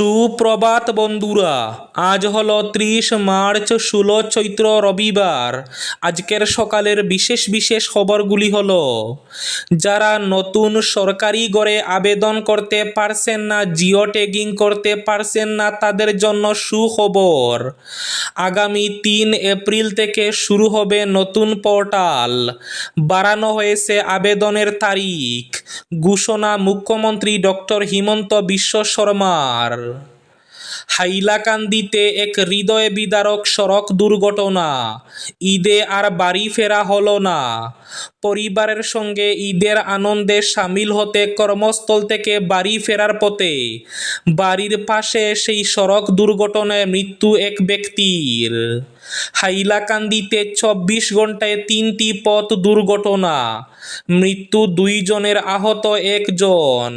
সুপ্রভাত বন্ধুরা, আজ হলো ত্রিশ মার্চ ষোলো চৈত্র রবিবার। আজকের সকালের বিশেষ বিশেষ খবরগুলি হলো, যারা নতুন সরকারি গড়ে আবেদন করতে পারছেন না, জিও ট্যাগিং করতে পারছেন না, তাদের জন্য সুখবর। আগামী তিন এপ্রিল থেকে শুরু হবে নতুন পোর্টাল। বাড়ানো হয়েছে আবেদনের তারিখ। ঘোষণা মুখ্যমন্ত্রী ডক্টর হিমন্ত বিশ্ব শর্মার। হাইলাকান্দিতে এক হৃদয় বিদারক সড়ক দুর্ঘটনা। ঈদে আর বাড়ি ফেরা হলো না। পরিবারের সঙ্গে ঈদের আনন্দে সামিল হতে কর্মস্থল থেকে বাড়ি ফেরার পথে বাড়ির পাশে সেই সড়ক দুর্ঘটনায় মৃত্যু এক ব্যক্তির। হাইলাকান্দিতে চব্বিশ ঘন্টায় তিনটি পথ দুর্ঘটনা। মৃত্যু দুইজনের আহত একজন।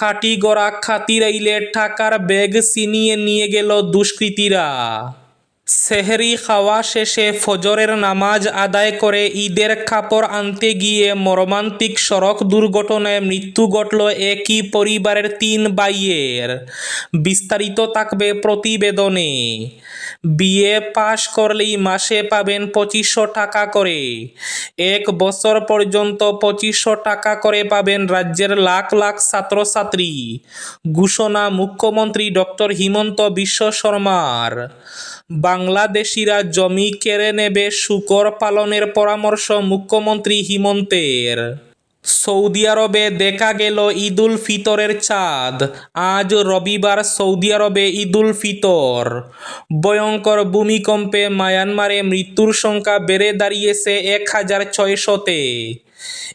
খাটিগড়া খাতিরাইলে টাকার ব্যাগ ছিনিয়ে নিয়ে গেল দুষ্কৃতীরা। সেহরি খাওয়া শেষে ফজরের নামাজ আদায় করে ঈদের কাপড় আনতে গিয়ে মর্মান্তিক সড়ক দুর্ঘটনায় মৃত্যু ঘটল একই পরিবারের তিন বাইয়ের বিস্তারিত থাকবে প্রতিবেদনে। বিএ পাশ করলেই মাসে পাবেন পঁচিশশো টাকা করে। এক বছর পর্যন্ত পঁচিশশো টাকা করে পাবেন রাজ্যের লাখ লাখ ছাত্রছাত্রী। ঘোষণা মুখ্যমন্ত্রী ডক্টর হিমন্ত বিশ্ব শর্মার। বাংলাদেশিরা জমি কেড়ে নেবে শুকর পালনের পরামর্শ মুখ্যমন্ত্রী হিমন্তের। সৌদি আরবে দেখা গেল ঈদুল ফিতরের চাঁদ। আজ রবিবার সৌদি আরবে ঈদুল ফিতর। ভয়ঙ্কর ভূমিকম্পে মায়ানমারে মৃত্যুর সংখ্যা বেড়ে দাঁড়িয়েছে এক হাজার ছয়শতে।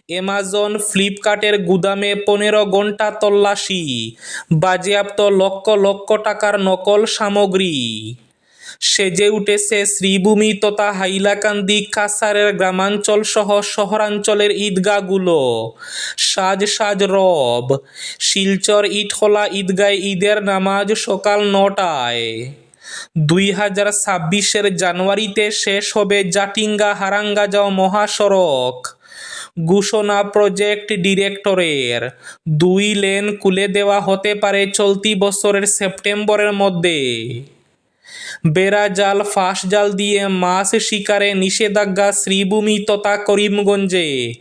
অ্যামাজন, ফ্লিপকার্টের গুদামে পনেরো ঘণ্টা তল্লাশি। বাজেয়াপ্ত লক্ষ লক্ষ টাকার নকল সামগ্রী। সেজে উঠেছে শ্রীভূমি তথা হাইলাকান্দি, কাছাড়ের গ্রামাঞ্চল সহ শহরাঞ্চলের ঈদগাহগুলো। সাজ সাজ রব, শিলচর ইটখোলা ঈদগায় ঈদের নামাজ সকাল নটায়। দুই হাজার ছাব্বিশের জানুয়ারিতে শেষ হবে জাটিঙ্গা হারাঙ্গা যাও মহাসড়ক। ঘোষণা প্রজেক্ট ডিরেক্টরের। দুই লেন খুলে দেওয়া হতে পারে চলতি বছরের সেপ্টেম্বরের মধ্যে। বেড়া জাল, ফাঁস জাল দিয়ে মাছ শিকারে নিষেধাজ্ঞা শ্রীভূমি তথা করিমগঞ্জে।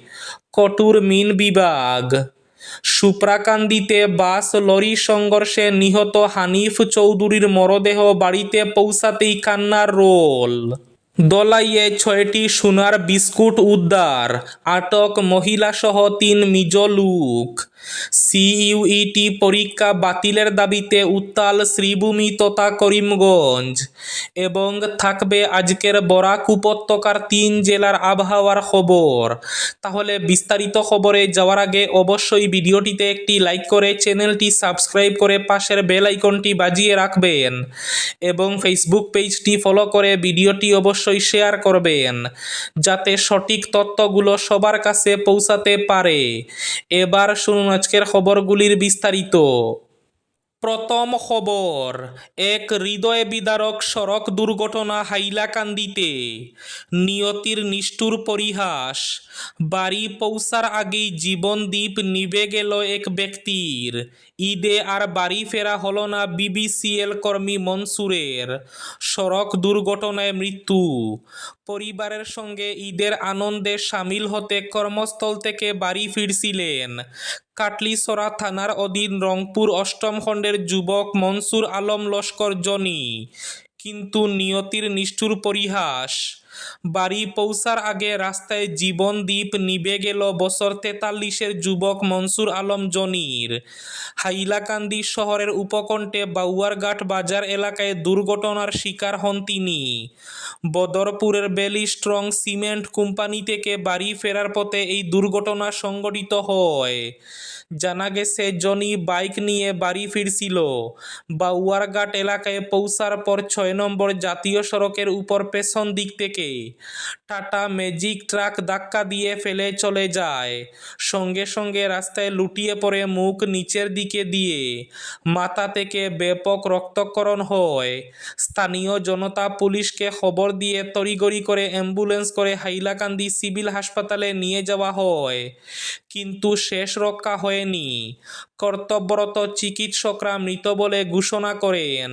কটুর মিন বিভাগ। সুপ্রাকান্দিতে বাস লরি সংঘর্ষে নিহত হানিফ চৌধুরীর মরদেহ বাড়িতে পৌঁছাতেই কান্নার রোল। দলাইয়ে ছয়টি সোনার বিস্কুট উদ্ধার। আটক মহিলাসহ তিন মিজ লুক সিইউইটি পরীক্ষা বাতিলের দাবিতে উত্তাল শ্রীভূমি তথা করিমগঞ্জ। এবং থাকবে আজকের বরাক উপত্যকার তিন জেলার আবহাওয়ার খবর। তাহলে বিস্তারিত খবরে যাওয়ার আগে অবশ্যই ভিডিওটিতে একটি লাইক করে চ্যানেলটি সাবস্ক্রাইব করে পাশের বেল আইকনটি বাজিয়ে রাখবেন। এবং ফেসবুক পেজটি ফলো করে ভিডিওটি অবশ্যই শেয়ার করবেন। যাতে সঠিক তথ্যগুলো সবার কাছে পৌঁছাতে পারে। এবার শুনুন আজকের খবরগুলির বিস্তারিত। প্রথম খবর, এক হৃদয় বিদারক সড়ক দুর্ঘটনা হাইলাকান্দিতে। নিয়তির নিষ্ঠুর পরিহাস। বাড়ি পৌঁছার আগেই জীবনদ্বীপ নিবে গেল এক ব্যক্তির। ঈদে আর বাড়ি ফেরা হলো না বিবিসিএল কর্মী মনসুরের। সড়ক দুর্ঘটনায় মৃত্যু। পরিবারের সঙ্গে ঈদের আনন্দে সামিল হতে কর্মস্থল থেকে বাড়ি ফিরছিলেন কাটলিসরা থানার অধীন রংপুর অষ্টম খণ্ডের যুবক মনসুর আলম লস্কর জনি। কিন্তু নিয়তির নিষ্ঠুর পরিহাস। বাড়ি পৌঁছার আগে রাস্তায় জীবন দ্বীপ নিভে গেল বছর তেতাল্লিশের যুবক মনসুর আলম জনির। হাইলাকান্দি শহরের উপকণ্ঠে বাউয়ারঘাট বাজার এলাকায় দুর্ঘটনার শিকার হন তিনি। বদরপুরের বেলি স্ট্রং সিমেন্ট কোম্পানি থেকে বাড়ি ফেরার পথে এই দুর্ঘটনা সংঘটিত হয়। জানা গেছে, জনি বাইক নিয়ে বাড়ি ফিরছিল। বাউয়ারঘাট এলাকায় পৌঁছার পর ছয় নম্বর জাতীয় সড়কের উপর পেছন দিক থেকে টাটা ম্যাজিক ট্রাক ধাক্কা দিয়ে ফেলে চলে যায়। সঙ্গে সঙ্গে রাস্তায় লুটিয়ে পড়ে মুখ নিচের দিকে দিয়ে। মাথা থেকে ব্যাপক রক্তক্ষরণ হয়। স্থানীয় জনতা পুলিশকে খবর দিয়ে তড়িগড়ি করে অ্যাম্বুলেন্স করে হাইলাকান্দি সিভিল হাসপাতালে নিয়ে যাওয়া হয়। কিন্তু শেষ রক্ষা হয়নি। কর্তব্যরত চিকিৎসকরা মৃত বলে ঘোষণা করেন।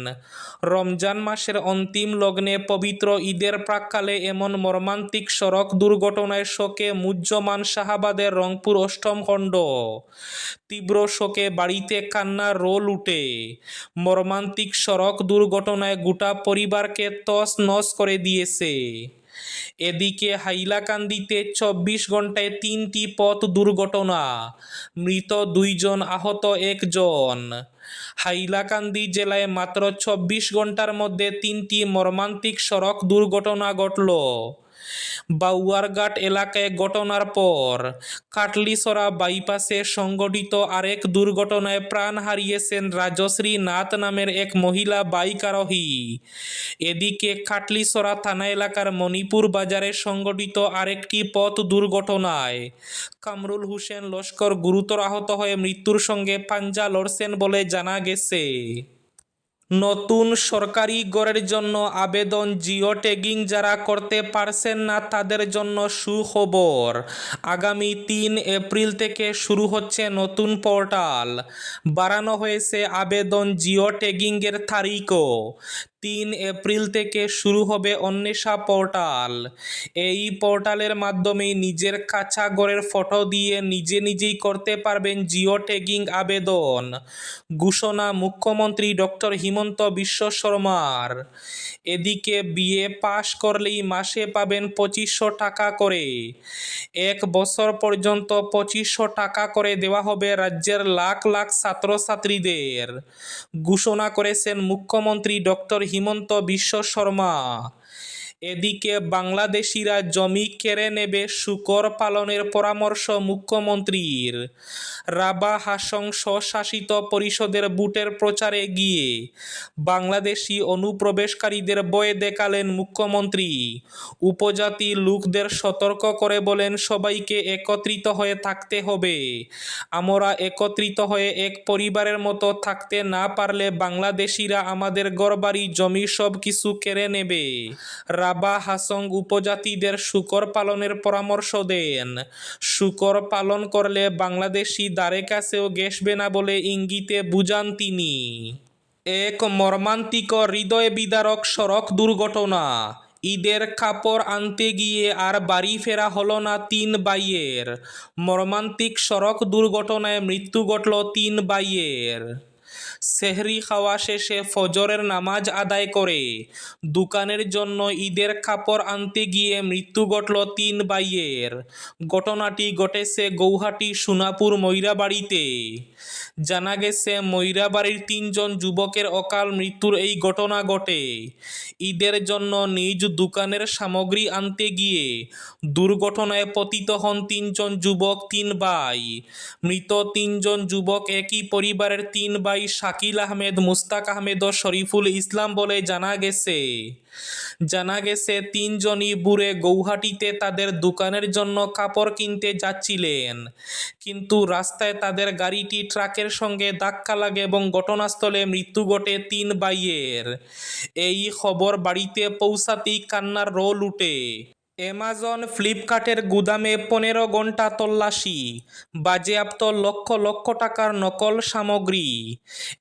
রমজান মাসের অন্তিম লগ্নে পবিত্র ঈদের প্রাককালে এমন মর্মান্তিক সড়ক দুর্ঘটনায় শোকে মুহ্যমান শাহাবাদের রংপুর অষ্টম খণ্ড। তীব্র শোকে বাড়িতে কান্নার রোল উঠে। মর্মান্তিক সড়ক দুর্ঘটনায় গোটা পরিবারকে তস নস করে দিয়েছে। এদিকে হাইলাকান্দিতে চব্বিশ ঘন্টায় তিনটি পথ দুর্ঘটনা। মৃত দুইজন আহত একজন। হাইলাকান্দি জেলায় মাত্র চব্বিশ ঘণ্টার মধ্যে তিনটি মর্মান্তিক সড়ক দুর্ঘটনা ঘটল। বাউয়ারঘাট এলাকায় ঘটনার পর কাটলিসরা বাইপাসে সংঘটিত আরেক দুর্ঘটনায় প্রাণ হারিয়েছেন রাজশ্রী নাথ নামের এক মহিলা বাইক আরোহী। এদিকে কাটলিসরা থানা এলাকার মণিপুর বাজারে সংঘটিত আরেকটি পথ দুর্ঘটনায় কামরুল হোসেন লস্কর গুরুতর আহত হয়ে মৃত্যুর সঙ্গে পাঞ্জা লড়ছেন বলে জানা গেছে। নতুন সরকারি গড়ের জন্য আবেদন জিও ট্যাগিং যারা করতে পারছেন না তাদের জন্য সুখবর। আগামী তিন এপ্রিল থেকে শুরু হচ্ছে নতুন পোর্টাল। বাড়ানো হয়েছে আবেদন জিও ট্যাগিংয়ের তারিখও। তিন এপ্রিল থেকে শুরু হবে অন্বেষা পোর্টাল। এই পোর্টালের মাধ্যমে নিজের কাছা গড়ের ফটো দিয়ে নিজে নিজেই করতে পারবেন জিও ট্যাগিং আবেদন। ঘোষণা মুখ্যমন্ত্রী ডক্টর হিমন্ত বিশ্ব শর্মার। এদিকে বিএ পাশ করলেই মাসে পাবেন পঁচিশশো টাকা করে। এক বছর পর্যন্ত পঁচিশশো টাকা করে দেওয়া হবে রাজ্যের লাখ লাখ ছাত্রছাত্রীদের। ঘোষণা করেছেন মুখ্যমন্ত্রী ডক্টর হিমন্ত বিশ্ব শর্মা। এদিকে বাংলাদেশিরা জমি কেড়ে নেবে শুকর পালনের পরামর্শ মুখ্যমন্ত্রীর। রাবা হাসং স্বশাসিত পরিষদের বুটের প্রচারে গিয়ে বাংলাদেশি অনুপ্রবেশকারীদের বয়ে দেখালেন মুখ্যমন্ত্রী। উপজাতি লোকদের সতর্ক করে বলেন, সবাইকে একত্রিত হয়ে থাকতে হবে। আমরা একত্রিত হয়ে এক পরিবারের মতো থাকতে না পারলে বাংলাদেশিরা আমাদের গড়বাড়ি জমি সব কিছু কেড়ে নেবে। রাবা হাসং উপজাতিদের শুকর পালনের পরামর্শ দেন। শুকর পালন করলে বাংলাদেশি দ্বারে কাছেও গেসবে না বলে ইঙ্গিতে বুঝান তিনি। এক মর্মান্তিক হৃদয় বিদারক সড়ক দুর্ঘটনা। ঈদের কাপড় আনতে গিয়ে আর বাড়ি ফেরা হলো না তিন বাইয়ের মর্মান্তিক সড়ক দুর্ঘটনায় মৃত্যু ঘটল তিন বাইয়ের সেহরি খাওয়া শেষে ফজরের নামাজ আদায় করে। দোকানের জন্য ঈদের কাপড় আনতে গিয়ে মৃত্যু ঘটল তিন বাইয়ের ঘটনাটি ঘটেছে গৌহাটি সোনাপুর ময়রাবাড়িতে। জানা গেছে, ময়রাবাড়ির তিনজন যুবকের অকাল মৃত্যুর এই ঘটনা ঘটে। ঈদের জন্য নিজ দোকানের সামগ্রী আনতে গিয়ে দুর্ঘটনায় পতিত হন তিনজন যুবক, তিন ভাই। মৃত তিনজন যুবক একই পরিবারের তিন ভাই শাকিল আহমেদ, মুস্তাক আহমেদ ও শরীফুল ইসলাম বলে জানা গেছে। জানা গেছে, তিনজনই বুড়ে গৌহাটিতে তাদের দোকানের জন্য কাপড় কিনতে যাচ্ছিলেন। কিন্তু রাস্তায় তাদের গাড়িটি ট্রাকের সঙ্গে ধাক্কা লাগে এবং ঘটনাস্থলে মৃত্যু ঘটে তিন বাইয়ের এই খবর বাড়িতে পৌঁছাতেই কান্নার রোল উঠে। অ্যামাজন ফ্লিপকার্টের গুদামে পনেরো ঘণ্টা তল্লাশি। বাজেয়াপ্ত লক্ষ লক্ষ টাকার নকল সামগ্রী।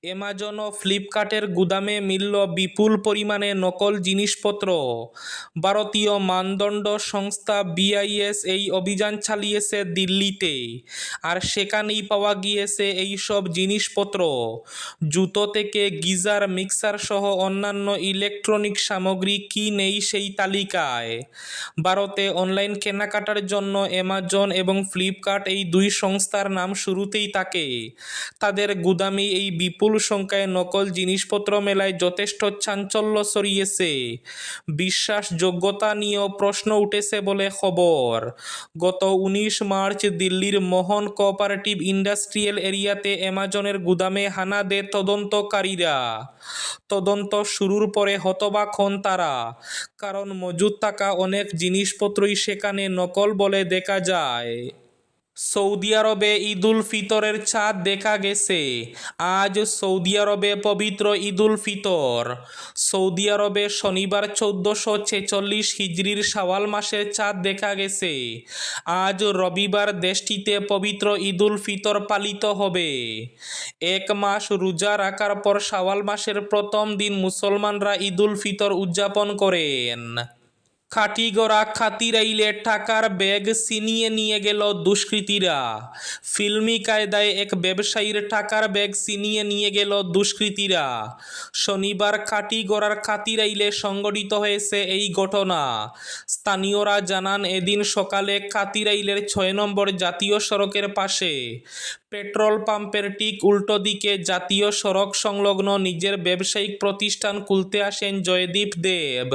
অ্যামাজন ও ফ্লিপকার্টের গুদামে মিলল বিপুল পরিমাণে নকল জিনিসপত্র। ভারতীয় মানদণ্ড সংস্থা বিআইএস এই অভিযান চালিয়েছে দিল্লিতে। আর সেখানেই পাওয়া গিয়েছে এই সব জিনিসপত্র। জুতো থেকে গিজার, মিক্সার সহ অন্যান্য ইলেকট্রনিক সামগ্রী কি নেই সেই তালিকায়। ভারতে অনলাইন কেনাকাটার জন্য অ্যামাজন এবং ফ্লিপকার্ট এই দুই সংস্থার নাম শুরুতেই থাকে। তাদের গুদামে এই বিপুল সংখ্যায় নকল জিনিসপত্র মেলায় যথেষ্ট চাঞ্চল্য ছড়িয়েছে। বিশ্বাসযোগ্যতা নিয়েও প্রশ্ন উঠেছে বলে খবর। গত উনিশ মার্চ দিল্লির মোহন কোঅপারেটিভ ইন্ডাস্ট্রিয়াল এরিয়াতে অ্যামাজনের গুদামে হানা দেয় তদন্তকারীরা। তদন্ত শুরুর পরে হতবাক হন তারা, কারণ মজুদ থাকা অনেক জিনিসপত্রই সেখানে নকল বলে দেখা যায়। সৌদি আরবে ঈদুল ফিতরের চাঁদ দেখা গেছে। আজ সৌদি আরবে পবিত্র ঈদুল ফিতর। সৌদি আরবে শনিবার চৌদ্দশো ছেচল্লিশ হিজরির শাওয়াল মাসের চাঁদ দেখা গেছে। আজ রবিবার দেশটিতে পবিত্র ঈদুল ফিতর পালিত হবে। এক মাস রোজা রাখার পর শাওয়াল মাসের প্রথম দিন মুসলমানরা ঈদুল ফিতর উদযাপন করেন। খাটিগড়া খাতিরাইলে টাকার ব্যাগ ছিনিয়ে নিয়ে গেল দুষ্কৃতীরা। ফিল্মি কায়দায় এক ব্যবসায়ীর টাকার ব্যাগ ছিনিয়ে নিয়ে গেল দুষ্কৃতীরা। শনিবার খাটি খাটিগড়ার খাতিরাইলে সংগঠিত হয়েছে এই ঘটনা। স্থানীয়রা জানান, এদিন সকালে খাতিরাইলের ছয় নম্বর জাতীয় সড়কের পাশে পেট্রোল পাম্পের ঠিক উল্টো দিকে জাতীয় সড়ক সংলগ্ন নিজের ব্যবসায়িক প্রতিষ্ঠান খুলতে আসেন জয়দীপ দেব।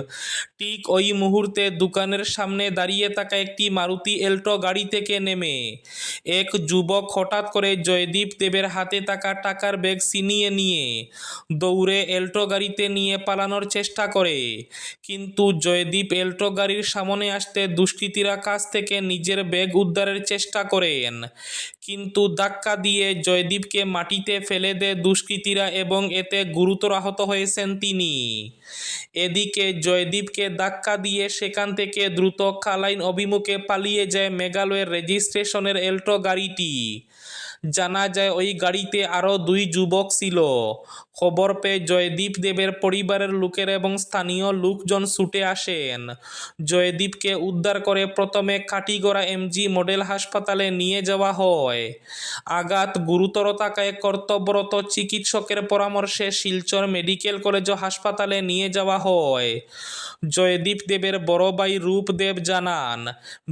ঠিক ওই মুহূর্তে দোকানের সামনে দাঁড়িয়ে থাকা একটি মারুতি এল্টো গাড়ি থেকে নেমে। এক যুবক হঠাৎ করে জয়দীপ দেবের হাতে থাকা টাকার ব্যাগ ছিনিয়ে নিয়ে দৌড়ে এল্টো গাড়িতে নিয়ে পালানোর চেষ্টা করে। কিন্তু জয়দীপ এল্টো গাড়ির সামনে আসতে দুষ্কৃতীরা কাছ থেকে নিজের ব্যাগ উদ্ধারের চেষ্টা করেন। কিন্তু ধাক্কা দিয়ে জয়দীপকে মাটিতে ফেলে দেয় দুষ্কৃতীরা এবং এতে গুরুতর আহত হয়েছেন তিনি। এদিকে জয়দীপকে ধাক্কা দিয়ে সেখান থেকে দ্রুত খালাইন অভিমুখে পালিয়ে যায় মেঘালয়ের রেজিস্ট্রেশনের এল্টো গাড়িটি। জানা যায়, ওই গাড়িতে আরও দুই যুবক ছিল। খবর পেয়ে জয়দীপ দেবের পরিবারের লোকের এবং স্থানীয় লোকজন ছুটে আসেন। জয়দীপকে উদ্ধার করে প্রথমে কাটিগড়া এমজি মডেল হাসপাতালে নিয়ে যাওয়া হয়। আঘাত গুরুতর থাকায় কর্তব্যরত চিকিৎসকের পরামর্শে শিলচর মেডিকেল কলেজ হাসপাতালে নিয়ে যাওয়া হয়। জয়দীপ দেবের বড় ভাই রূপদেব জানান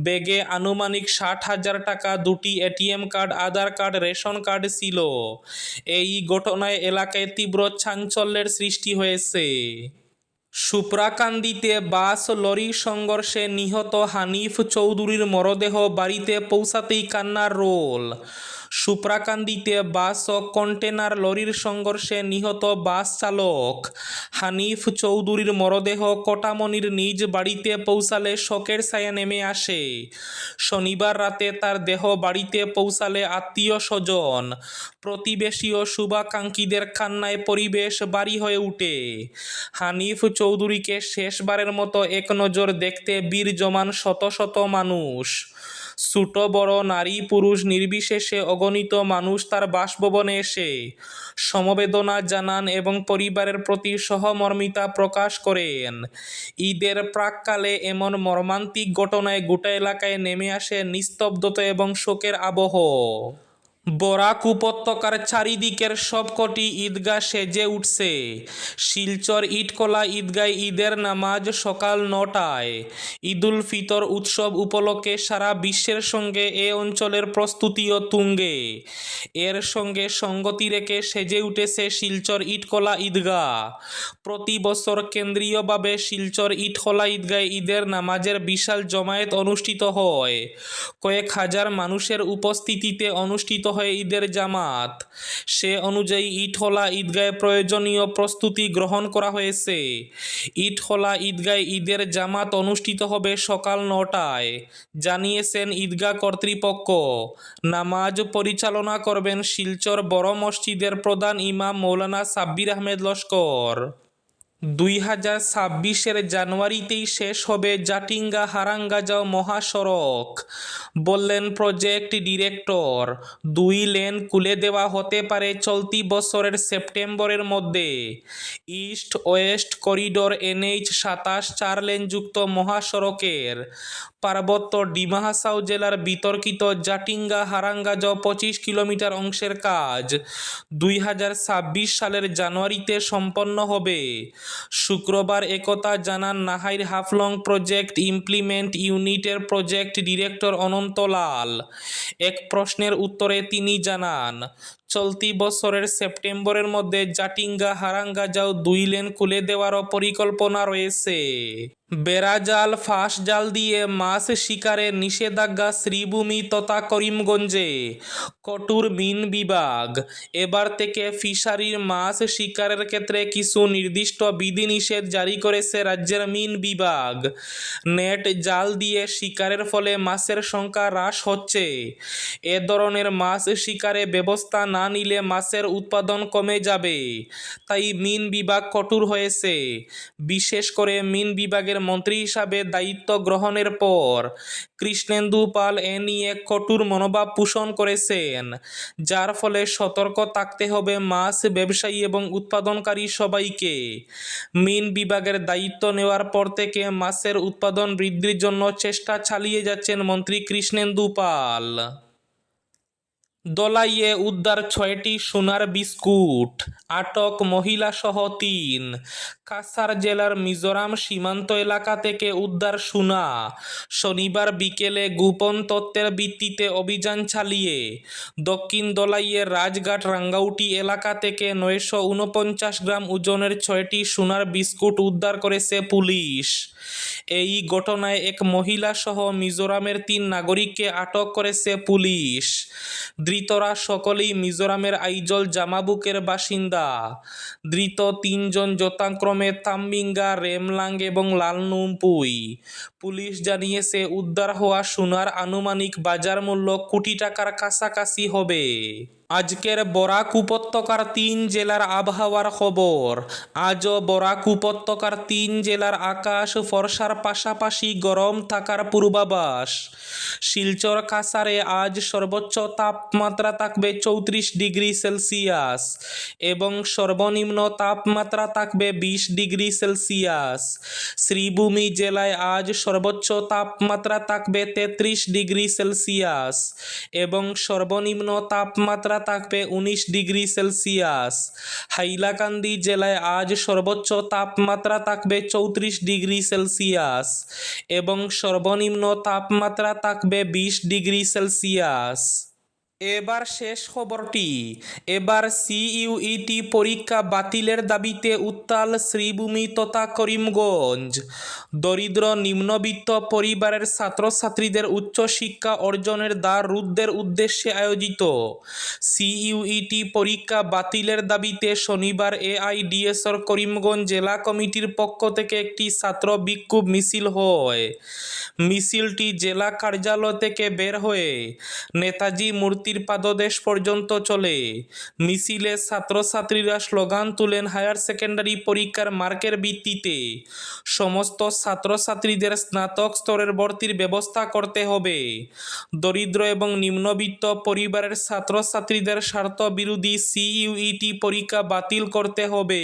ব্যাগে আনুমানিক ষাট হাজার টাকা দুটি ATM card, Aadhaar card, ration card ছিল। এই ঘটনায় এলাকায় তীব্র চাঞ্চল্যের সৃষ্টি হয়েছে। সুপ্রাকান্দিতে বাস লরি সংঘর্ষে নিহত হানিফ চৌধুরীর মরদেহ বাড়িতে পৌঁছাতেই কান্নার রোল। সুপ্রাকান্দিতে বাস ও কন্টেনার লরির সংঘর্ষে নিহত বাস চালক। হানিফ চৌধুরীর মরদেহ কোটামনির নিজ বাড়িতে পৌঁছালে শোকের ছায়া নেমে আসে। শনিবার রাতে তার দেহ বাড়িতে পৌঁছালে আত্মীয় স্বজন, প্রতিবেশী ও শুভাকাঙ্ক্ষীদের কান্নায় পরিবেশ বাড়ি হয়ে উঠে। হানিফ চৌধুরীকে শেষবারের মতো এক নজর দেখতে বীর জমান শত শত মানুষ। ছোট বড় নারী পুরুষ নির্বিশেষে অগণিত মানুষ তার বাসভবনে এসে সমবেদনা জানান এবং পরিবারের প্রতি সহমর্মিতা প্রকাশ করেন। ঈদের প্রাককালে এমন মর্মান্তিক ঘটনায় গোটা এলাকায় নেমে আসে নিস্তব্ধতা এবং শোকের আবহ। বরাক উপত্যকার চারিদিকের সবকটি ঈদগাহ সেজে উঠছে। শিলচর ইটকলা ঈদগায় ঈদের নামাজ সকাল নটায়। ঈদুল ফিতর উৎসব উপলক্ষে সারা বিশ্বের সঙ্গে এ অঞ্চলের প্রস্তুতিও তুঙ্গে। এর সঙ্গে সঙ্গতি রেখে সেজে উঠেছে শিলচর ইটকলা ঈদগাহ। প্রতি বছর কেন্দ্রীয়ভাবে শিলচর ইটকলা ঈদগায় ঈদের নামাজের বিশাল জমায়েত অনুষ্ঠিত হয়। কয়েক হাজার মানুষের উপস্থিতিতে অনুষ্ঠিত হয় ঈদের জামাত। সে অনুযায়ী ইটহলা ঈদগায় প্রয়োজনীয় প্রস্তুতি গ্রহণ করা হয়েছে। ইটহলা ঈদগায় ঈদের জামাত অনুষ্ঠিত হবে সকাল নটায়, জানিয়েছেন ঈদগাহ কর্তৃপক্ষ। নামাজ পরিচালনা করবেন শিলচর বড় মসজিদের প্রধান ইমাম মৌলানা সাব্বির আহমেদ লস্কর। দুই হাজার ছাব্বিশের জানুয়ারিতেই শেষ হবে জাটিঙ্গা হারাঙ্গাজাও মহাসড়ক। বললেন প্রজেক্ট ডিরেক্টর, দুই লেন খুলে দেওয়া হতে পারে চলতি বছরের সেপ্টেম্বরের মধ্যে। ইস্ট ওয়েস্ট করিডোর এনএইচ সাতাশ চার লেনযুক্ত মহাসড়কের পার্বত্য ডিমা হাসাও জেলার বিতর্কিত জাটিঙ্গা হারাঙ্গাজাও পঁচিশ কিলোমিটার অংশের কাজ। দুই হাজার ছাব্বিশ সালের জানুয়ারিতে সম্পন্ন হবে। শুক্রবার একথা জানান নাহাইর হাফলং প্রজেক্ট ইমপ্লিমেন্ট ইউনিটের প্রজেক্ট ডিরেক্টর অনন্ত লাল এক প্রশ্নের উত্তরে তিনি জানান চলতি বছরের সেপ্টেম্বরের মধ্যে জাটিঙ্গা হারাঙ্গাজাও দুই লেন খুলে দেওয়ারও পরিকল্পনা রয়েছে। বেড়াজাল ফাঁস জাল দিয়ে মাছ শিকারে নিষেধাজ্ঞা শ্রীভূমি তথা করিমগঞ্জে। কটুর মিন বিভাগ। এবার থেকে ফিশারির মাছ শিকারের ক্ষেত্রে কিছু নির্দিষ্ট বিধিনিষেধ জারি করেছে রাজ্যের মিন বিভাগ। নেট জাল দিয়ে শিকারের ফলে মাছের সংখ্যা হ্রাস হচ্ছে। এ ধরনের মাছ শিকারে ব্যবস্থা না নিলে মাছের উৎপাদন কমে যাবে। তাই মিন বিভাগ কঠোর হয়েছে। বিশেষ করে মিন বিভাগের মন্ত্রী হিসাবে দায়িত্ব গ্রহণের পর কৃষ্ণেন্দু পাল এ নিয়ে কঠোর মনোভাব পোষণ করেছেন, যার ফলে সতর্ক থাকতে হবে মাছ ব্যবসায়ী এবং উৎপাদনকারী সবাইকে। মিন বিভাগের দায়িত্ব নেওয়ার পর থেকে মাছের উৎপাদন বৃদ্ধির জন্য চেষ্টা চালিয়ে যাচ্ছেন মন্ত্রী কৃষ্ণেন্দু পাল। দলাইয়ে উদ্ধার ছয়টি সোনার বিস্কুট, আটক মহিলা সহ তিন। কাসার জেলার মিজোরাম সীমান্ত এলাকা থেকে উদ্ধার সোনা। শনিবার বিকেলে গোপন তত্ত্বের ভিত্তিতে অভিযান চালিয়ে দক্ষিণ দলাইয়ের রাজঘাট রাঙ্গাউটি এলাকা থেকে নয়শো উনপঞ্চাশ গ্রাম ওজনের ছয়টি সোনার বিস্কুট উদ্ধার করেছে পুলিশ। এই ঘটনায় এক মহিলা সহ মিজোরামের তিন নাগরিককে আটক করেছে পুলিশ। ধৃতরা সকলেই মিজোরামের আইজল জামাবুকের বাসিন্দা। ধৃত তিনজন যথাক্রমে তাম্বিঙ্গা, রেমলাং এবং লালনুমপুই। পুলিশ জানিয়েছে, উদ্ধার হওয়া সোনার আনুমানিক বাজার মূল্য কোটি টাকার কাছাকাছি হবে। আজকের বরাক উপত্যকার তিন জেলার আবহাওয়ার খবর। আজও বরাক উপত্যকার তিন জেলার আকাশ ফর্সার পাশাপাশি গরম থাকার পূর্বাভাস। শিলচর কাসারে আজ সর্বোচ্চ তাপমাত্রা থাকবে চৌত্রিশ ডিগ্রি সেলসিয়াস এবং সর্বনিম্ন তাপমাত্রা থাকবে বিশ ডিগ্রি সেলসিয়াস। শ্রীভূমি জেলায় আজ সর্বোচ্চ তাপমাত্রা থাকবে তেত্রিশ ডিগ্রি সেলসিয়াস এবং সর্বনিম্ন তাপমাত্রা থাকবে উনিশ ডিগ্রি সেলসিয়াস। হাইলাকান্দি জেলায় আজ সর্বোচ্চ তাপমাত্রা থাকবে চৌত্রিশ ডিগ্রি সেলসিয়াস এবং সর্বনিম্ন তাপমাত্রা থাকবে বিশ ডিগ্রি সেলসিয়াস। এবার শেষ খবরটি। এবার সিইউইটি পরীক্ষা বাতিলের দাবিতে উত্তাল শ্রীভূমি তথা করিমগঞ্জ। দরিদ্র নিম্নবিত্ত পরিবারের ছাত্রছাত্রীদের উচ্চশিক্ষা অর্জনের দ্বার রুদ্ধের উদ্দেশ্যে আয়োজিত। সিইউইটি পরীক্ষা বাতিলের দাবিতে শনিবার এআইডিএসর করিমগঞ্জ জেলা কমিটির পক্ষ থেকে একটি ছাত্র বিক্ষোভ মিছিল হয়। মিছিলটি জেলা কার্যালয় থেকে বের হয়ে নেতাজি মূর্তির পাদদেশ পর্যন্ত চলে। মিছিলে ছাত্রছাত্রীরা স্লোগান তুলেন হায়ার সেকেন্ডারি পরীক্ষার মার্কের ভিত্তিতে। সমস্ত ছাত্রছাত্রীদের স্নাতক স্তরের ভর্তির ব্যবস্থা করতে হবে। দরিদ্র এবং নিম্নবিত্ত পরিবারের ছাত্রছাত্রীদের স্বার্থ বিরোধী সিইউইটি পরীক্ষা বাতিল করতে হবে।